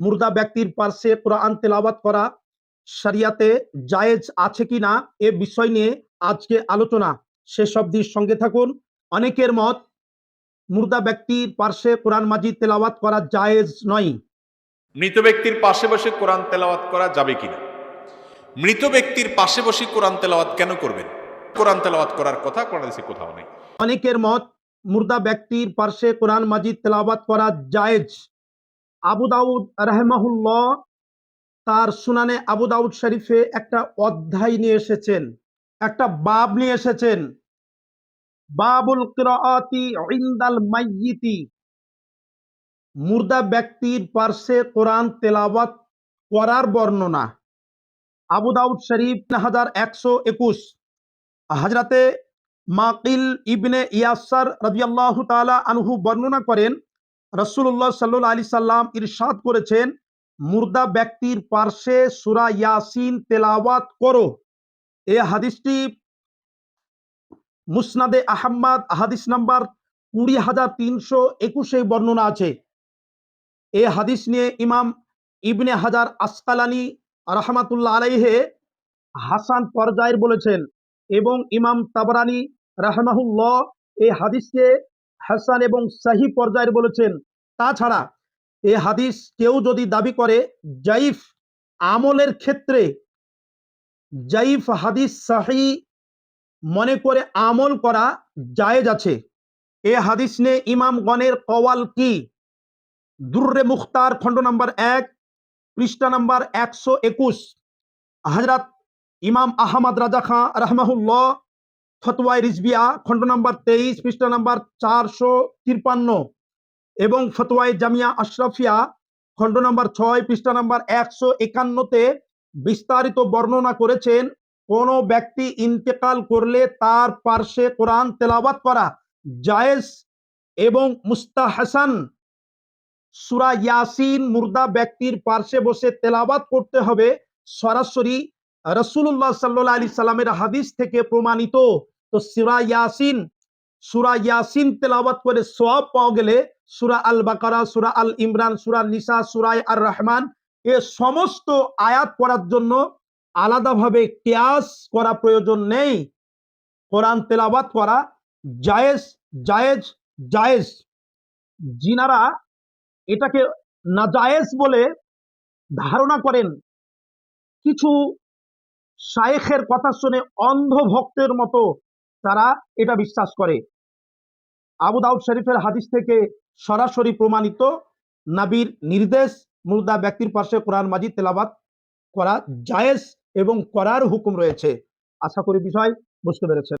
মুর্দা ব্যক্তির পার্শ্বে কোরআন তেলাওয়াত করা শরিয়াতে জায়েজ আছে কি না এ বিষয় নিয়ে আজকে আলোচনা। শেষ অবধির সঙ্গে থাকুন। অনেকের মত মুর্দা ব্যক্তির পার্শ্বে কোরআন মাজিদ তেলাওয়াত করা জায়েজ নয়। মৃত ব্যক্তির পাশে বসে কোরআন তেলাওয়াত করা যাবে কিনা মৃত ব্যক্তির পাশে বসে কোরআন তেলাওয়াত কেন করবেন? কোরআন তেলাওয়াত করার কথা কোরআন কোথাও নেই। অনেকের মত মুর্দা ব্যক্তির পার্শ্বে কোরআন মাজিদ তেলাওয়াত করা জায়েজ আবু দাউদ রাহমাহুল্লাহ তার সুনানে আবু দাউদ শরীফে একটা অধ্যায় নিয়ে এসেছেন, একটা বাব নিয়ে এসেছেন। বাবুল কিরাআতি ইনদাল মাইয়িতি। মুর্দা ব্যক্তির পার্শ্বে কোরআন তেলাওয়াত করার বর্ণনা। আবু দাউদ শরীফ হাজার একশো একুশ। হাজরাতে মাকিল ইবনে ইয়াসার রাদিয়াল্লাহ তাআলা আনহু বর্ণনা করেন রসুল্লাহ সাল্লু আলি সাল্লাম ইরশাদ করেছেন, মুর্দা ব্যক্তির পার্শ্বে সুরা ইয়াসিন তেলাওয়াত করো। এ হাদিসটি মুসনাদে আহম্মদ, হাদিস নাম্বার কুড়ি হাজার তিনশো একুশে বর্ণনা আছে। এ হাদিস নিয়ে ইমাম ইবনে হাজার আসকালানি রহমাতুল্লাহ আলাইহে হাসান পর্যায়ের বলেছেন এবং ইমাম তাবরানি রাহমাহুল্লাহ এই হাদিসকে হাসান এবং সাহি পর্যায়ের বলেছেন, তাছাড়া এ হাদিস কেউ যদি দাবি করে জাইফ আমলের ক্ষেত্রে জাইফ হাদিস সাহি মনে করে আমল করা জায়েজ আছে। এ হাদিস নিয়ে ইমামগণের কওয়াল কি? দুর্রে মুখতার খণ্ড নম্বর এক, পৃষ্ঠা নম্বর একশো একুশ। হজরত ইমাম আহমদ রাজা খাঁ রহমাহুল্লাহ ফতোয়ায় রিজবিয়া, খণ্ড নম্বর তেইশ, পৃষ্ঠা নম্বর চারশো তিরপান্ন এবং ফতোয়ায় জামিয়া আশরাফিয়া, খণ্ড নম্বর ছয়, পৃষ্ঠা নম্বর একশো একান্নতে বিস্তারিত বর্ণনা করেছেন, কোন ব্যক্তি ইন্তেকাল করলে তার পার্শ্বে কোরআন তেলাওয়াত করা জায়েজ এবং মুস্তাহাসান। সুরা ইয়াসিন মুর্দা ব্যক্তির পার্শ্বে বসে তেলাওয়াত করতে হবে সরাসরি রসুল্লাহ সাল্লাহ আলি সাল্লামের হাদিস থেকে প্রমাণিত। তো সুরা ইয়াসিন সুরা ইয়াসিন তেলাওয়াত করে সব পাওয়া গেলে সুরা আল বাকারা সুরা আল ইমরান সুরা নিসা সুরায় আর রহমান এ সমস্ত আয়াত পড়ার জন্য আলাদাভাবে কেয়াস করা প্রয়োজন নেই। কোরআন তেলাওয়াত করা জায়েজ জায়েজ জায়েজ। জিনারা এটাকে নাজায়েজ বলে ধারণা করেন, কিছু শায়েখের কথা শুনে অন্ধ ভক্তের মতো তারা এটা বিশ্বাস করে। আবু দাউদ শরীফের হাদিস থেকে সরাসরি প্রমাণিত নাবির নির্দেশ মুর্দা ব্যক্তির পাশে কোরআন মাজিদ তেলাবাত করা জায়েজ এবং করার হুকুম রয়েছে। আশা করি বিষয় বুঝতে পেরেছেন।